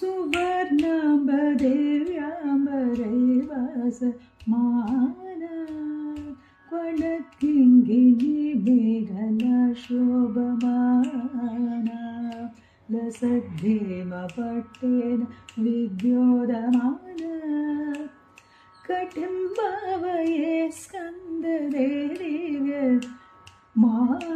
സുവർണാംബ ദേവ്യാംബരൈവാസ മാന കൊണക്കിങ്കിണി മേഘലശോഭമാന ലസദ്ദേമ പട്ടേന വിദ്യോതമാന കഠിംബാവയേ സ്കന്ദദേവ്യ മാന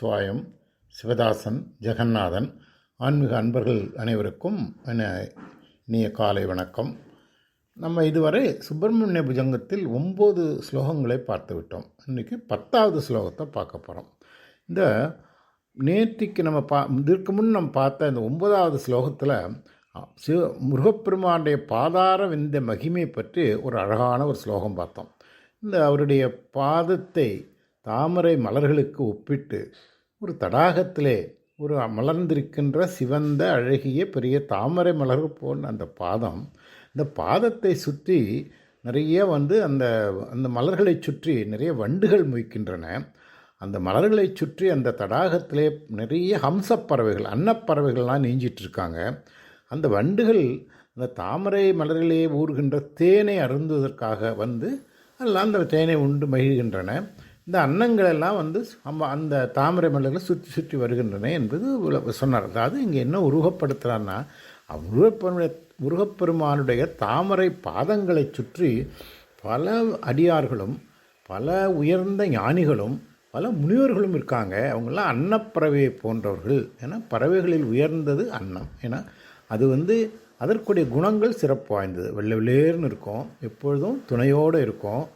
நமச்சிவாயம் சிவதாசன் ஜெகநாதன் ஆன்மீக அன்பர்கள் அனைவருக்கும் என இனிய காலை வணக்கம். நம்ம இதுவரை சுப்பிரமணிய புஜங்கத்தில் ஒம்பது ஸ்லோகங்களை பார்த்து விட்டோம். இன்றைக்கி பத்தாவது ஸ்லோகத்தை பார்க்க போகிறோம் இந்த நேற்றுக்கு நம்ம பா இதற்கு முன் நம்ம பார்த்த இந்த ஒன்பதாவது ஸ்லோகத்தில் சிவ முருகப்பெருமானுடைய பாதார விந்த மகிமை பற்றி ஒரு அழகான ஒரு ஸ்லோகம் பார்த்தோம். இந்த அவருடைய பாதத்தை தாமரை மலர்களுக்கு ஒப்பிட்டு ஒரு தடாகத்திலே ஒரு மலர்ந்திருக்கின்ற சிவந்த அழகிய பெரிய தாமரை மலர் போன்ற அந்த பாதம் இந்த பாதத்தை சுற்றி நிறைய வந்து அந்த அந்த மலர்களை சுற்றி நிறைய வண்டுகள் மொய்க்கின்றன. அந்த மலர்களை சுற்றி அந்த தடாகத்திலே நிறைய ஹம்சப் பறவைகள் அன்னப்பறவைகள்லாம் நீஞ்சிட்டு இருக்காங்க அந்த வண்டுகள் அந்த தாமரை மலரிலே ஊறுகின்ற தேனை அருந்துவதற்காக வந்து எல்லாம் அந்த தேனை உண்டு மகிழ்கின்றன. இந்த அன்னங்களெல்லாம் வந்து நம்ம அந்த தாமரை மலர்களை சுற்றி சுற்றி வருகின்றன என்பது உல- சொன்னார். அதாவது இங்கே என்ன உருவப்படுத்துகிறான்னா முருகப்பெருமானுடைய முருகப்பெருமானுடைய தாமரை பாதங்களை சுற்றி பல அடியார்களும் பல உயர்ந்த ஞானிகளும் பல முனிவர்களும் இருக்காங்க. அவங்களாம் அன்னப்பறவை போன்றவர்கள் ஏன்னா பறவைகளில் உயர்ந்தது அன்னம் ஏன்னா அது வந்து அதற்குடைய குணங்கள் சிறப்பு வாய்ந்தது. வெள்ளை வெள்ளேர்னு இருக்கும். எப்பொழுதும் துணையோடு இருக்கும்.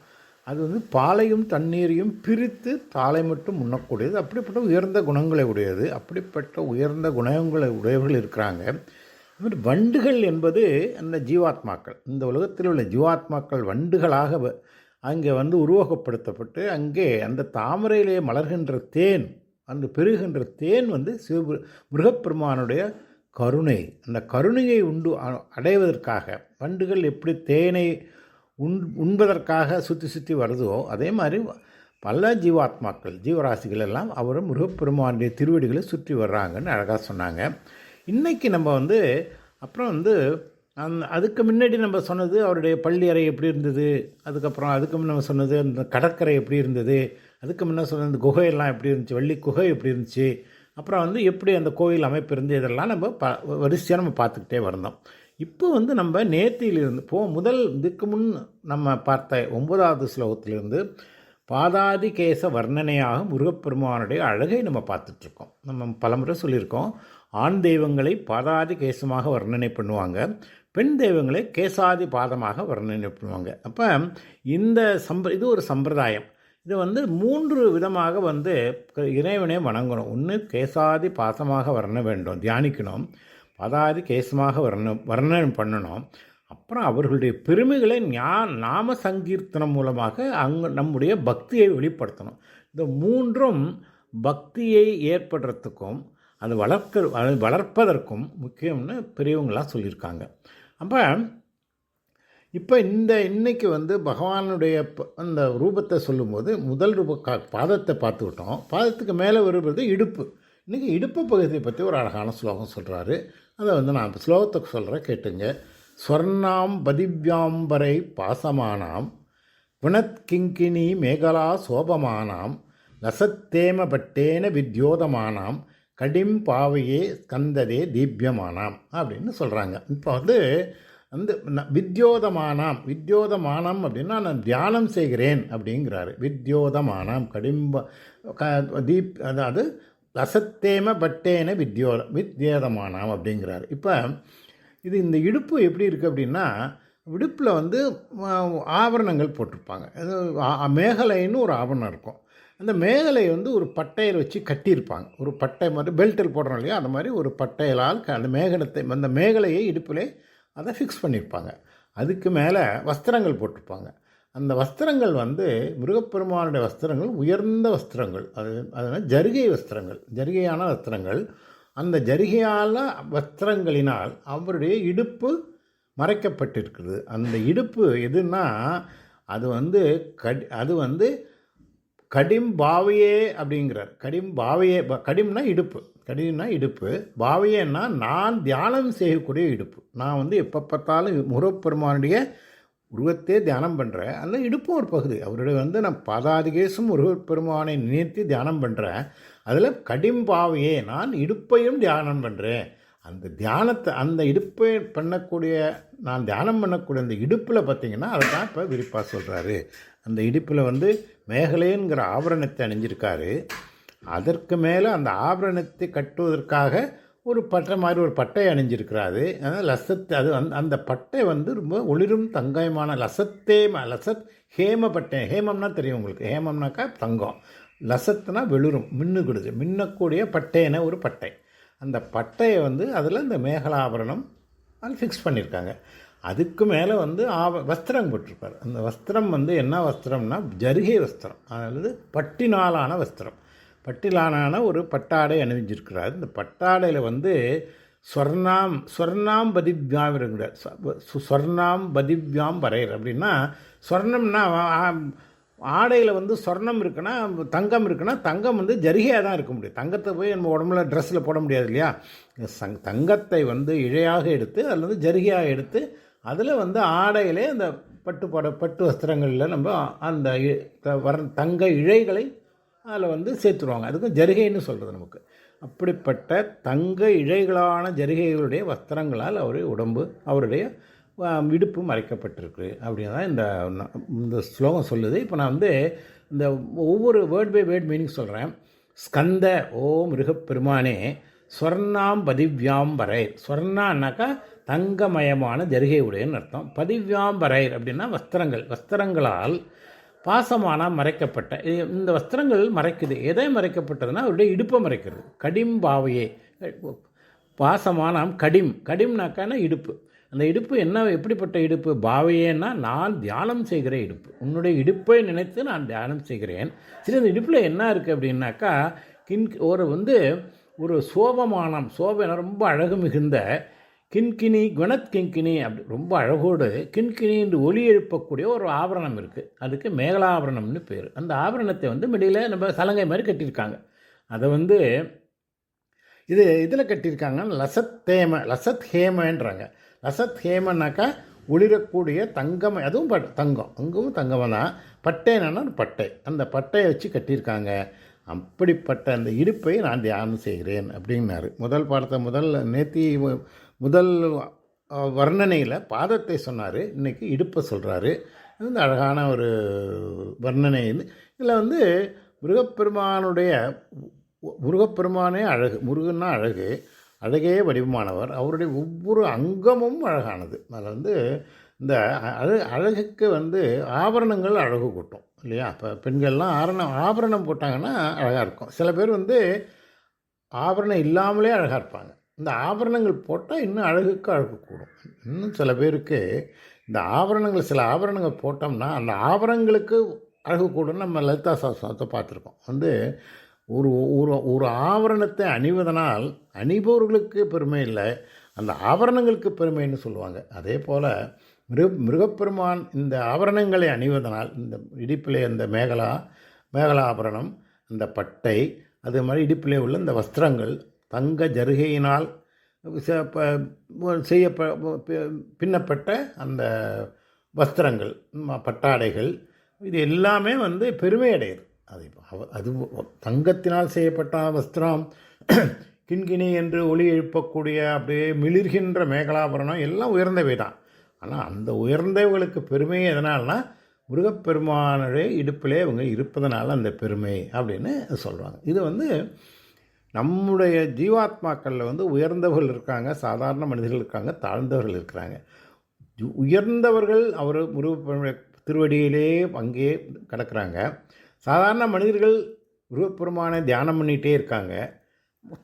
அது வந்து பாலையும் தண்ணீரையும் பிரித்து தாளை மட்டும் உண்ணக்கூடியது. அப்படிப்பட்ட உயர்ந்த குணங்களை உடையது. அப்படிப்பட்ட உயர்ந்த குணங்களை உடையவர்கள் இருக்கிறாங்க. அது மாதிரி வண்டுகள் என்பது அந்த ஜீவாத்மாக்கள். இந்த உலகத்தில் உள்ள ஜீவாத்மாக்கள் வண்டுகளாக வ- அங்கே வந்து உருவகப்படுத்தப்பட்டு அங்கே அந்த தாமரையிலே மலர்கின்ற தேன் அந்த பெருகின்ற தேன் வந்து சிவ மிருகப்பெருமானுடைய கருணை. அந்த கருணையை உண்டு அ- அடைவதற்காக வண்டுகள் எப்படி தேனை உண் உண்பதற்காக சுற்றி சுற்றி வருதோ அதே மாதிரி பல ஜீவாத்மாக்கள் ஜீவராசிகள் எல்லாம் அவர் முருகப்பெருமானுடைய திருவடிகளை சுற்றி வர்றாங்கன்னு அழகாக சொன்னாங்க. இன்றைக்கி நம்ம வந்து அப்புறம் வந்து அந் அதுக்கு முன்னாடி நம்ம சொன்னது அவருடைய பள்ளி அறை எப்படி இருந்தது அதுக்கப்புறம் அதுக்கு முன்ன நம்ம சொன்னது அந்த கடற்கரை எப்படி இருந்தது அதுக்கு முன்ன சொன்ன அந்த குகையெல்லாம் எப்படி இருந்துச்சு வெள்ளி குகை எப்படி இருந்துச்சு அப்புறம் வந்து எப்படி அந்த கோயில் அமைப்பு இருந்து இதெல்லாம் நம்ம ப வரிசையாக நம்ம பார்த்துக்கிட்டே வந்தோம். இப்போ வந்து நம்ம நேத்தியிலிருந்து போ முதல் இதுக்கு முன் நம்ம பார்த்த ஒன்பதாவது ஸ்லோகத்திலிருந்து பாதாதி கேச வர்ணனையாக முருகப்பெருமானுடைய அழகை நம்ம பார்த்துட்ருக்கோம். நம்ம பலமுறை சொல்லியிருக்கோம். ஆண் தெய்வங்களை பாதாதி கேசமாக வர்ணனை பண்ணுவாங்க. பெண் தெய்வங்களை கேசாதி பாதமாக வர்ணனை பண்ணுவாங்க. அப்போ இந்த சம்ப இது ஒரு சம்பிரதாயம். இது வந்து மூன்று விதமாக வந்து இறைவனை வணங்கணும். ஒன்று கேசாதி பாசமாக வர்ண வேண்டும். தியானிக்கணும். பதாதி கேசமாக வர்ணம் வர்ணனை பண்ணணும். அப்புறம் அவர்களுடைய பெருமைகளை ஞா நாம சங்கீர்த்தனம் மூலமாக அங்கே நம்முடைய பக்தியை வெளிப்படுத்தணும். இந்த மூன்றும் பக்தியை ஏற்படுறதுக்கும் அது வளர்க்க அது வளர்ப்பதற்கும் முக்கியம்னு பெரியவங்களாக சொல்லியிருக்காங்க. அப்போ இப்போ இந்த இன்னைக்கு வந்து பகவானுடைய ப- அந்த ரூபத்தை சொல்லும்போது முதல் ரூப கா பாதத்தை பார்த்துக்கிட்டோம். பாதத்துக்கு மேலே வருவது இடுப்பு. இன்றைக்கி இடுப்பு பகுதியை பற்றி ஒரு அழகான ஸ்லோகம் சொல்கிறாரு அதை வந்து நான் ஸ்லோகத்துக்கு சொல்கிறேன் கேட்டுங்க. ஸ்வர்ணாம் பதிவ்யாம்பரை பாசமானாம் குணத்கிங்கினி மேகலா சோபமானாம் லசத்தேம பட்டேன வித்யோதமானாம் கடிம் பாவையே ஸ்கந்ததே தீப்யமானாம் அப்படின்னு சொல்கிறாங்க இப்போ வந்து வந்து ந- வித்யோதமானாம் வித்யோதமானம் அப்படின்னா நான் தியானம் செய்கிறேன் அப்படிங்கிறாரு. வித்யோதமானாம் கடிம்ப க தீப் அதாவது லசத்தேம பட்டேன வித்யோ வித்யேதமானாம் அப்படிங்கிறாரு. இப்போ இது இந்த இடுப்பு எப்படி இருக்குது அப்படின்னா இடுப்பில் வந்து ஆபரணங்கள் போட்டிருப்பாங்க. அது மேகலைன்னு ஒரு ஆபரணம் இருக்கும். அந்த மேகலை வந்து ஒரு பட்டையில் வச்சு கட்டியிருப்பாங்க. ஒரு பட்டை மாதிரி பெல்ட்டில் போடுறோம் இல்லையா? அந்த மாதிரி ஒரு பட்டையலால் அந்த மேகலத்தை அந்த மேகலையை இடுப்பிலே அதை ஃபிக்ஸ் பண்ணியிருப்பாங்க. அதுக்கு மேலே வஸ்திரங்கள் போட்டிருப்பாங்க. அந்த வஸ்திரங்கள் வந்து முருகப்பெருமானுடைய வஸ்திரங்கள் உயர்ந்த வஸ்திரங்கள். அது அதனால் ஜருகை வஸ்திரங்கள். ஜரிகையான வஸ்திரங்கள். அந்த ஜருகையான வஸ்திரங்களினால் அவருடைய இடுப்பு மறைக்கப்பட்டிருக்கிறது அந்த இடுப்பு எதுன்னா அது வந்து கடி அது வந்து கடிம் பாவையே அப்படிங்கிறார். கடிம் பாவையே ப- கடிம்னா இடுப்பு. கடிம்னா இடுப்பு. பாவையேன்னா நான் தியானம் செய்யக்கூடிய இடுப்பு. நான் வந்து எப்போ பார்த்தாலும் முருகப்பெருமானுடைய உருவத்தையே தியானம் பண்ணுறேன் அந்த இடுப்பும் ஒரு பகுதி. அவருடைய வந்து நான் பதாதிகேசும் உருவ பெருமானை நினைத்து தியானம் பண்ணுறேன் அதில் கடிம் பாவையே நான் இடுப்பையும் தியானம் பண்ணுறேன் அந்த தியானத்தை அந்த இடுப்பை பண்ணக்கூடிய நான் தியானம் பண்ணக்கூடிய அந்த இடுப்பில் பார்த்திங்கன்னா அதை தான் இப்போ விரிப்பாக சொல்கிறாரு அந்த இடுப்பில் வந்து மேகலைங்கிற ஆபரணத்தை அணிஞ்சிருக்காரு. அதற்கு மேலே அந்த ஆபரணத்தை கட்டுவதற்காக ஒரு பட்டை மாதிரி ஒரு பட்டை அணிஞ்சிருக்கிறாரு. அதனால் லசத் அது அந் அந்த பட்டை வந்து ரொம்ப ஒளிரும் தங்கமான லசத்தேம லசத் ஹேம பட்டை. ஹேமம்னா தெரியும் உங்களுக்கு. ஹேமம்னாக்கா தங்கம். லசத்துனா வெளிரும் மின்னுக்கிடுது மின்னக்கூடிய பட்டைன ஒரு பட்டை. அந்த பட்டையை வந்து அதில் இந்த மேகலாபரணம் அது ஃபிக்ஸ் பண்ணியிருக்காங்க அதுக்கு மேலே வந்து ஆவ வஸ்திரம் போட்டிருப்பார். அந்த வஸ்திரம் வந்து என்ன வஸ்திரம்னா ஜருகை வஸ்திரம். அதாவது பட்டினாலான வஸ்திரம். பட்டிலானான ஒரு பட்டாடை அணிவிஞ்சிருக்கிறார் இந்த பட்டாடையில் வந்து ஸ்வர்ணாம் ஸ்வர்ணாம் பதிவ்யாம் இருக்கிறார் ஸ்வர்ணாம் பதிவ்யாம் வரையர். அப்படின்னா ஸ்வர்ணம்னா ஆடையில் வந்து சொர்ணம் இருக்குன்னா தங்கம் இருக்குன்னா தங்கம் வந்து ஜரிகையாக தான் இருக்க முடியும். தங்கத்தை போய் நம்ம உடம்புல ட்ரெஸ்ஸில் போட முடியாது இல்லையா? சங் தங்கத்தை வந்து இழையாக எடுத்து அதில் வந்து ஜரிகையாக எடுத்து அதில் வந்து ஆடையிலே அந்த பட்டு பட பட்டு வஸ்திரங்களில் நம்ம அந்த இ- வர தங்க இழைகளை அதில் வந்து சேர்த்துருவாங்க. அதுக்கும் ஜரிகைன்னு சொல்கிறது நமக்கு. அப்படிப்பட்ட தங்க இழைகளான ஜரிகைகளுடைய வஸ்திரங்களால் அவருடைய உடம்பு அவருடைய விடுப்பு இடுப்பு மறைக்கப்பட்டிருக்கு. அப்படின்னு தான் இந்த இந்த ஸ்லோகம் சொல்லுது. இப்போ நான் வந்து இந்த ஒவ்வொரு வேர்ட் பை வேர்ட் மீனிங் சொல்கிறேன் ஸ்கந்த ஓ மிருகப்பெருமானே ஸ்வர்ணாம் பதிவ்யாம் வரைர் ஸ்வர்ணான்னாக்கா தங்கமயமான ஜரிகை உடையன்னு அர்த்தம். பதிவ்யாம் வரைர் அப்படின்னா வஸ்திரங்கள். வஸ்திரங்களால் பாசமானால் மறைக்கப்பட்ட இது- இந்த வஸ்திரங்கள் மறைக்குது. எதை மறைக்கப்பட்டதுன்னா அவருடைய இடுப்பை மறைக்கிறது. கடிம் பாவையே. பாசமானாம் கடிம். கடிம்னாக்கான இடுப்பு. அந்த இடுப்பு என்ன எப்படிப்பட்ட இடுப்பு? பாவையேன்னா நான் தியானம் செய்கிற இடுப்பு. உன்னுடைய இடுப்பை நினைத்து நான் தியானம் செய்கிறேன். சரி அந்த இடுப்பில் என்ன இருக்குது அப்படின்னாக்கா கின் ஒரு வந்து ஒரு சோபமானம். சோபம் ரொம்ப அழகு மிகுந்த கின்கினி குணத் கிண்கிணி அப்படி ரொம்ப அழகோடு கின்கினி என்று ஒளி எழுப்பக்கூடிய ஒரு ஆபரணம் இருக்குது அதுக்கு மேகலாபரணம்னு பேர். அந்த ஆபரணத்தை வந்து மிடியில் நம்ம சலங்கை மாதிரி கட்டியிருக்காங்க. அதை வந்து இது இதில் கட்டியிருக்காங்க லசத் தேம லசத் ஹேமன்றாங்க லசத் ஹேமன்னாக்கா ஒளிரக்கூடிய தங்கம் அதுவும் பட் தங்கம். அங்கும் தங்கம் தான் பட்டைனா பட்டை. அந்த பட்டையை வச்சு கட்டியிருக்காங்க. அப்படிப்பட்ட அந்த இடுப்பை நான் தியானம் செய்கிறேன் அப்படின்னாரு. முதல் பாடத்தை முதல் நேத்தி முதல் வர்ணனையில் பாதத்தை சொன்னார். இன்னைக்கு இடுப்பை சொல்கிறாரு இது வந்து அழகான ஒரு வர்ணனை. இதில் வந்து முருகப்பெருமானுடைய முருகப்பெருமானே அழகு முருகன்னா அழகு அழகே வடிவமானவர். அவருடைய ஒவ்வொரு அங்கமும் அழகானது. அதில் வந்து இந்த அழகு அழகுக்கு வந்து ஆபரணங்கள் அழகு கூட்டும் இல்லையா? இப்போ பெண்கள்லாம் ஆரணம் ஆபரணம் போட்டாங்கன்னா அழகாக இருக்கும். சில பேர் வந்து ஆபரணம் இல்லாமலே அழகாக இருப்பாங்க. இந்த ஆபரணங்கள் போட்டால் இன்னும் அழகுக்கு அழகு கூடும். இன்னும் சில பேருக்கு இந்த ஆபரணங்கள் சில ஆபரணங்கள் போட்டோம்னா அந்த ஆபரணங்களுக்கு அழகு கூடும். நம்ம லலிதா சாஸ்திரத்தை பார்த்துருக்கோம். வந்து ஒரு ஒரு ஒரு ஆபரணத்தை அணிவதனால் அணிபவர்களுக்கு பெருமை இல்லை அந்த ஆபரணங்களுக்கு பெருமைன்னு சொல்லுவாங்க. அதே போல் மிருக மிருகப்பெருமான் இந்த ஆபரணங்களை அணிவதனால் இந்த இடிப்பிலே அந்த மேகலா மேகலா ஆபரணம் அந்த பட்டை அதே மாதிரி இடிப்பிலே உள்ள இந்த வஸ்திரங்கள் தங்க ஜருகையினால் செய்ய ப- பின்னப்பட்ட அந்த வஸ்திரங்கள் பட்டாடைகள் இது எல்லாமே வந்து பெருமை அடையுது அது இப்போ அது தங்கத்தினால் செய்யப்பட்ட வஸ்திரம் கிண்கிணி என்று ஒளி எழுப்பக்கூடிய அப்படியே மிளிர்கின்ற மேகலாபரணம் எல்லாம் உயர்ந்தவை தான். ஆனால் அந்த உயர்ந்தவர்களுக்கு பெருமை எதனால்னா முருகப்பெருமானுடைய இடுப்பிலே இவங்க இருப்பதனால அந்த பெருமை அப்படின்னு சொல்கிறாங்க இது வந்து நம்முடைய ஜீவாத்மாக்களில் வந்து உயர்ந்தவர்கள் இருக்காங்க சாதாரண மனிதர்கள் இருக்காங்க தாழ்ந்தவர்கள் இருக்கிறாங்க. உயர்ந்தவர்கள் அவர் முருக திருவடியிலே அங்கே கிடக்கிறாங்க. சாதாரண மனிதர்கள் முருகப்பெருமானை தியானம் பண்ணிகிட்டே இருக்காங்க.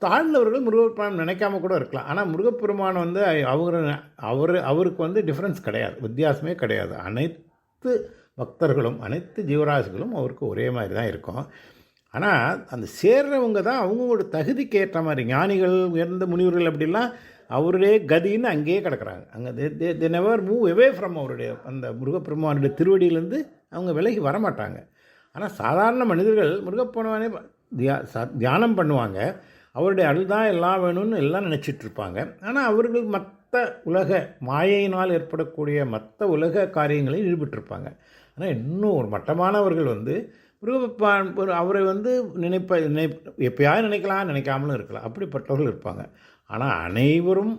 தாழ்ந்தவர்கள் முருகப்பெருமான் நினைக்காம கூட இருக்கலாம். ஆனால் முருகப்பெருமான் வந்து அவர் அவர் அவருக்கு வந்து டிஃப்ரென்ஸ் கிடையாது. வித்தியாசமே கிடையாது. அனைத்து பக்தர்களும் அனைத்து ஜீவராசிகளும் அவருக்கு ஒரே மாதிரி தான் இருக்கும். ஆனால் அந்த சேர்றவங்க தான் அவங்களோட தகுதிக்கு ஏற்ற மாதிரி ஞானிகள் உயர்ந்த முனிவர்கள் அப்படிலாம் அவருடைய கதின்னு அங்கேயே கிடக்கிறாங்க. அங்கே they they never move away from அவருடைய அந்த முருகப்பெருமானுடைய திருவடியிலேருந்து அவங்க விலகி வரமாட்டாங்க. ஆனால் சாதாரண மனிதர்கள் முருகப்பெருமானே தியா தியானம் பண்ணுவாங்க. அவருடைய அருள் தான் எல்லாம் வேணும்னு எல்லாம் நினச்சிட்டு இருப்பாங்க. ஆனால் அவர்கள் மற்ற உலக மாயையினால் ஏற்படக்கூடிய மற்ற உலக காரியங்களில் ஈடுபட்டிருப்பாங்க. ஆனால் இன்னும் ஒரு மட்டமானவர்கள் வந்து முருகப்பான் ஒரு அவரை வந்து நினைப்ப நினை எப்பயாவது நினைக்கலாம் நினைக்காமலும் இருக்கலாம். அப்படிப்பட்டவர்கள் இருப்பாங்க. ஆனால் அனைவரும்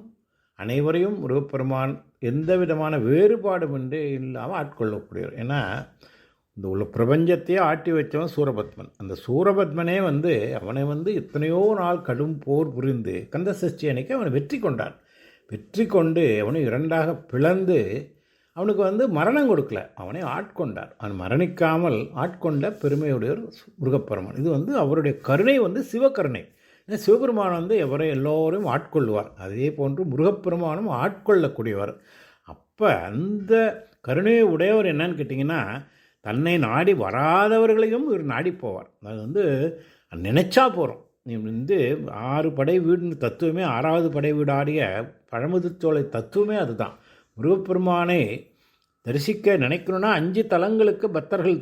அனைவரையும் முருகப்பெருமான் எந்த விதமான வேறுபாடுமின்றி இல்லாமல் ஆட்கொள்ளக்கூடியவர். ஏன்னா இந்த உள்ள பிரபஞ்சத்தையே ஆட்டி வச்சவன் சூரபத்மன். அந்த சூரபத்மனே வந்து அவனை வந்து எத்தனையோ நாள் கடும் போர் புரிந்து கந்த சஷ்டி அன்னைக்கு அவனை வெற்றி கொண்டான். வெற்றி கொண்டு அவனை இரண்டாக பிளந்து அவனுக்கு வந்து மரணம் கொடுக்கல. அவனை ஆட்கொண்டார். அவன் மரணிக்காமல் ஆட்கொண்ட பெருமையுடையவர் முருகப்பெருமான். இது வந்து அவருடைய கருணை வந்து சிவகருணை. ஏன்னா சிவபெருமான் வந்து எவரை எல்லோரையும் ஆட்கொள்வார் அதே போன்று முருகப்பெருமானும் ஆட்கொள்ளக்கூடியவர். அப்போ அந்த கருணையை உடையவர் என்னன்னு கேட்டிங்கன்னா தன்னை நாடி வராதவர்களையும் இவர் நாடி போவார். அது வந்து நினச்சா போகிறோம் நீ வந்து ஆறு படை வீடுன்னு தத்துவமே ஆறாவது படை வீடு ஆடிய பழமுதிர்ச்சோலை தத்துவமே அதுதான். முருகப்பெருமானே தரிசிக்க நினைக்கணும்னா அஞ்சு தலங்களுக்கு பக்தர்கள்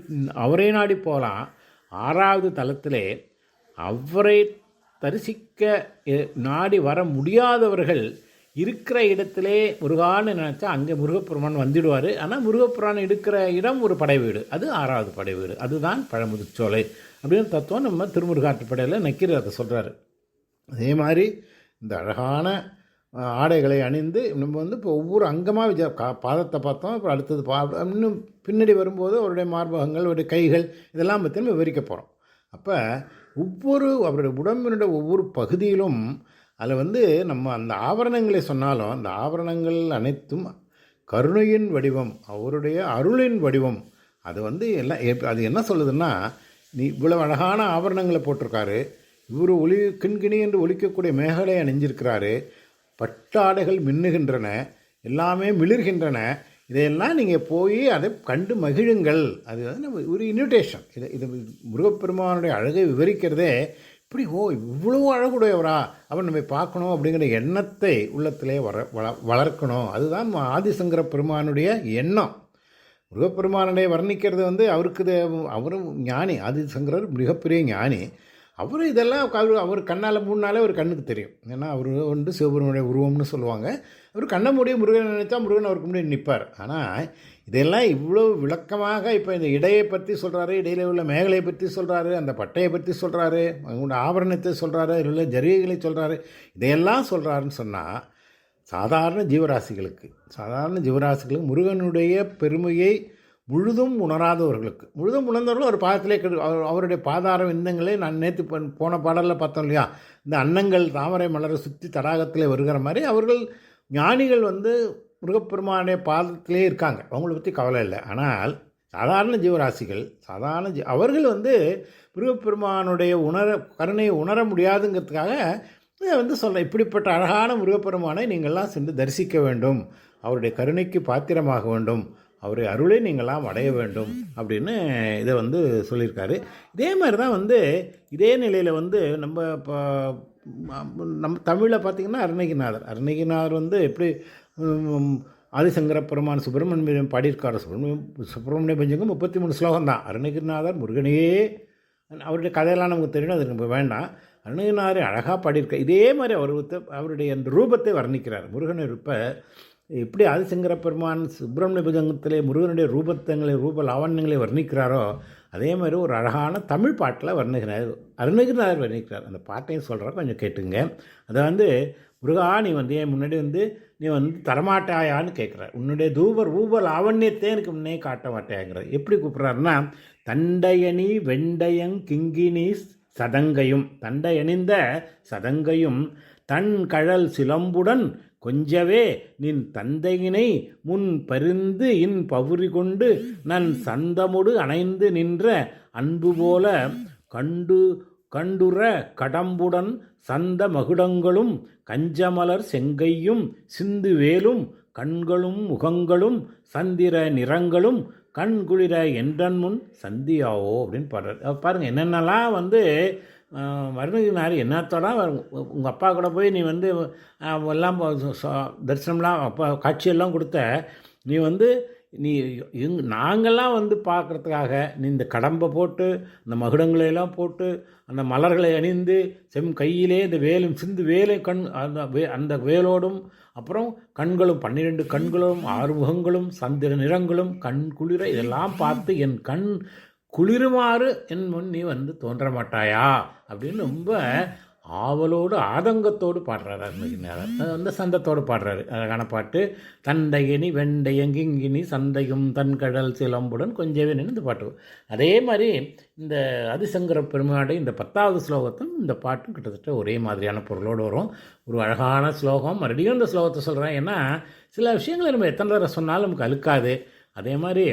அவரே நாடி போகலாம். ஆறாவது தலத்திலே அவரை தரிசிக்க நாடி வர முடியாதவர்கள் இருக்கிற இடத்திலே முருகான்னு நினச்சா அங்கே முருகப்பெருமான் வந்துடுவார். ஆனால் முருகப்பெருமான் இருக்கிற இடம் ஒரு படை வீடு. அது ஆறாவது படை வீடு. அதுதான் பழமுதிர்ச்சோலை அப்படின்னு தத்துவம் நம்ம திருமுருகாற்றுப்படையில் நக்கீரர் அதை சொல்கிறாரு அதே மாதிரி இந்த அழகான ஆடைகளை அணிந்து நம்ம வந்து இப்போ ஒவ்வொரு அங்கமாக விஜய் கா பாதத்தை பார்த்தோம் அப்புறம் அடுத்தது பா இன்னும் பின்னாடி வரும்போது அவருடைய மார்பகங்கள் அவருடைய கைகள் இதெல்லாம் பற்றி நம்ம விவரிக்க போகிறோம் அப்போ ஒவ்வொரு அவருடைய உடம்பினுடைய ஒவ்வொரு பகுதியிலும் அதில் வந்து நம்ம அந்த ஆபரணங்களை சொன்னாலும் அந்த ஆபரணங்கள் அனைத்தும் கருணையின் வடிவம் அவருடைய அருளின் வடிவம் அது வந்து எல்லாம் எப்- அது என்ன சொல்லுதுன்னா நீ இவ்வளவு அழகான ஆபரணங்களை போட்டிருக்காரு இவர் ஒளி கிண்கிணி என்று ஒழிக்கக்கூடிய மேகலை அணிஞ்சிருக்கிறாரு பட்டாடைகள் மின்னுகின்றன எல்லாமே மிளிர்கின்றன இதையெல்லாம் நீங்கள் போய் அதை கண்டு மகிழுங்கள். அது வந்து நம்ம ஒரு இன்விடேஷன் இது இது முருகப்பெருமானுடைய அழகை விவரிக்கிறதே இப்படி ஓ இவ்வளோ அழகுடையவரா அவன் நம்மை பார்க்கணும் அப்படிங்கிற எண்ணத்தை உள்ளத்திலே வர வள வளர்க்கணும். அதுதான் ஆதிசங்கர பெருமானுடைய எண்ணம். முருகப்பெருமானுடைய வர்ணிக்கிறது வந்து அவருக்கு அவரும் ஞானி ஆதிசங்கரர் மிகப்பெரிய ஞானி. அவர் இதெல்லாம் அவர் அவர் கண்ணால் மூணுனாலே அவர் கண்ணுக்கு தெரியும். ஏன்னா அவர் வந்து சிவபெருமனுடைய உருவம்னு சொல்லுவாங்க. அவர் கண்ணை மூடிய முருகன் நினைச்சா முருகன் அவருக்கு முன்னாடி நிற்பார் ஆனால் இதெல்லாம் இவ்வளோ விளக்கமாக இப்போ இந்த இடையை பற்றி சொல்கிறாரு இடையில உள்ள மேகலையை பற்றி சொல்கிறாரு அந்த பட்டையை பற்றி சொல்கிறாரு அவங்களோட ஆபரணத்தை சொல்கிறாரு அதில் உள்ள ஜரிகைகளை சொல்கிறாரு இதையெல்லாம் சொல்கிறாருன்னு சொன்னால் சாதாரண ஜீவராசிகளுக்கு சாதாரண ஜீவராசிகளுக்கு முருகனுடைய பெருமையை முழுதும் உணராதவர்களுக்கு. முழுதும் உணர்ந்தவர்கள் ஒரு பாதத்திலே கிடைக்கும் அவருடைய பாதார விந்தங்களே நான் நேற்று போன பாடலில் பார்த்தோம் இல்லையா? இந்த அன்னங்கள் தாமரை மலரை சுற்றி தடாகத்தில் வருகிற மாதிரி அவர்கள் ஞானிகள் வந்து முருகப்பெருமானுடைய பாதத்திலே இருக்காங்க. அவங்கள பற்றி கவலை இல்லை. ஆனால் சாதாரண ஜீவராசிகள் சாதாரண ஜீ அவர்கள் வந்து முருகப்பெருமானுடைய உணர கருணையை உணர முடியாதுங்கிறதுக்காக இதை வந்து சொல்ல இப்படிப்பட்ட அழகான முருகப்பெருமானை நீங்கள்லாம் சென்று தரிசிக்க வேண்டும். அவருடைய கருணைக்கு பாத்திரமாக வேண்டும். அவருடைய அருளை நீங்களாம் அடைய வேண்டும் அப்படின்னு இதை வந்து சொல்லியிருக்காரு. இதே மாதிரி தான் வந்து இதே நிலையில் வந்து நம்ம இப்போ நம்ம தமிழில் பார்த்திங்கன்னா அருணகிரிநாதர். அருணகிரிநாதர் வந்து எப்படி ஆதிசங்கர பெருமான் சுப்பிரமணியம் பாடியிருக்கார். சுப்பிரமணியம் சுப்பிரமணிய பஞ்சங்கம் முப்பத்தி மூணு ஸ்லோகம் தான். அருணகிரிநாதர் முருகனையே அவருடைய கதையெல்லாம் நமக்கு தெரியும் அது நமக்கு வேண்டாம். அருணகிரிநாதர் அழகாக பாடியிருக்கார் இதே மாதிரி அவர் அவருடைய அந்த ரூபத்தை வர்ணிக்கிறார். முருகனை இருப்ப எப்படி ஆதிசங்கர பெருமான் சுப்பிரமணிய புஜங்கத்திலே முருகனுடைய ரூபத்தங்களை ரூப லாவண்யங்களை வர்ணிக்கிறாரோ அதே மாதிரி ஒரு அழகான தமிழ் பாட்டில் வர்ணிக்கிறார் அருணகிரிநாதர் வர்ணிக்கிறார். அந்த பாட்டையும் சொல்கிறேன் கொஞ்சம் கேட்டுங்க. அதை வந்து முருகா நீ வந்து ஏன் முன்னாடி வந்து நீ வந்து தரமாட்டாயான்னு கேட்குற உன்னுடைய தூபர் ஊபர் லாவண்யத்தை எனக்கு முன்னே காட்ட மாட்டேங்கிற எப்படி கூப்பிட்றாருன்னா தண்டையணி வெண்டயங் கிங்கினி சதங்கையும் தண்டையணிந்த சதங்கையும் தன் கழல் சிலம்புடன் கொஞ்சவே நின் தந்தையினை முன் பரிந்து இன் பவுரி கொண்டு நன் சந்தமுடு அணைந்து நின்ற அன்பு போல கண்டு கண்டுற கடம்புடன் சந்த மகுடங்களும் கஞ்சமலர் செங்கையும் சிந்து வேலும் கண்களும் முகங்களும் சந்திர நிறங்களும் கண்குளிர என்றன் முன் சந்தியாவோ அப்படின்னு பாடுறார். பாருங்கள் என்னென்னலாம் வந்து வருணகிரினார் என்னத்தோட உங்கள் அப்பா கூட போய் நீ வந்து எல்லாம் தரிசனம்லாம் அப்பா காட்சியெல்லாம் கொடுத்த நீ வந்து நீ இங் நாங்கள்லாம் வந்து பார்க்குறதுக்காக நீ இந்த கடம்பை போட்டு இந்த மகுடங்களையெல்லாம் போட்டு அந்த மலர்களை அணிந்து செம் கையிலே இந்த வேலும் சிந்து வேலை கண் அந்த வே அந்த வேலோடும் அப்புறம் கண்களும் பன்னிரெண்டு கண்களும் ஆறு முகங்களும் சந்திர நிறங்களும் கண் குளிர இதெல்லாம் பார்த்து என் கண் குளிருமாறு என் முன் நீ வந்து தோன்ற மாட்டாயா? அப்படின்னு ரொம்ப ஆவலோடு ஆதங்கத்தோடு பாடுறாரு அருணகிரிநாதர் அது வந்து சந்தத்தோடு பாடுறாரு. அழகான பாட்டு. தண்டையணி வெண்டையங்கிங்கினி சந்தையும் தன்கடல் சிலம்புடன் கொஞ்சவே நின்று பாட்டு. அதே மாதிரி இந்த அதிசங்கர பெருமாடு இந்த பத்தாவது ஸ்லோகத்தும் இந்த பாட்டும் கிட்டத்தட்ட ஒரே மாதிரியான பொருளோடு வரும். ஒரு அழகான ஸ்லோகம். மறுபடியும் இந்த ஸ்லோகத்தை சொல்கிறேன் ஏன்னா சில விஷயங்களை நம்ம எத்தனை தடவை சொன்னாலும் நமக்கு அழுக்காது. அதே மாதிரி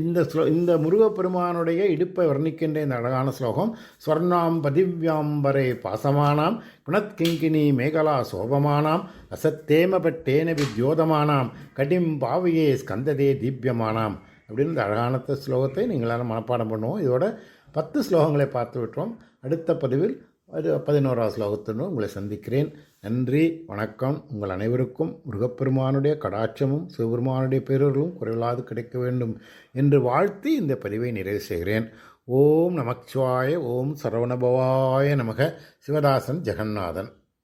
இந்த ஸ்லோ இந்த முருகப்பெருமானுடைய இடுப்பை வர்ணிக்கின்ற இந்த அழகான ஸ்லோகம் ஸ்வர்ணாம் பதிவ்யாம்பரே பாசமானாம் குணத்கிங்கினி மேகலா சோபமானாம் அசத்தேமபட்டேன வித்யோதமானாம் கடிம் பாவையே ஸ்கந்ததே தீபியமானாம். அப்படின்னு இந்த அழகான ஸ்லோகத்தை நீங்களால் மனப்பாடம் பண்ணுவோம். இதோட பத்து ஸ்லோகங்களை பார்த்து விட்டோம் அடுத்த பதிவில் ஒரு பதினோராவது ஸ்லோகத்துடன் உங்களை சந்திக்கிறேன். நன்றி வணக்கம். உங்கள் அனைவருக்கும் முருகப்பெருமானுடைய கடாட்சமும் சிவபெருமானுடைய பேரர்களும் குறைவில்லாது கிடைக்க வேண்டும் என்று வாழ்த்தி இந்த பதிவை நிறைவு செய்கிறேன். ஓம் நமச்சிவாய ஓம் சரவணபவாய நமக. சிவதாசன் ஜெகநாதன்.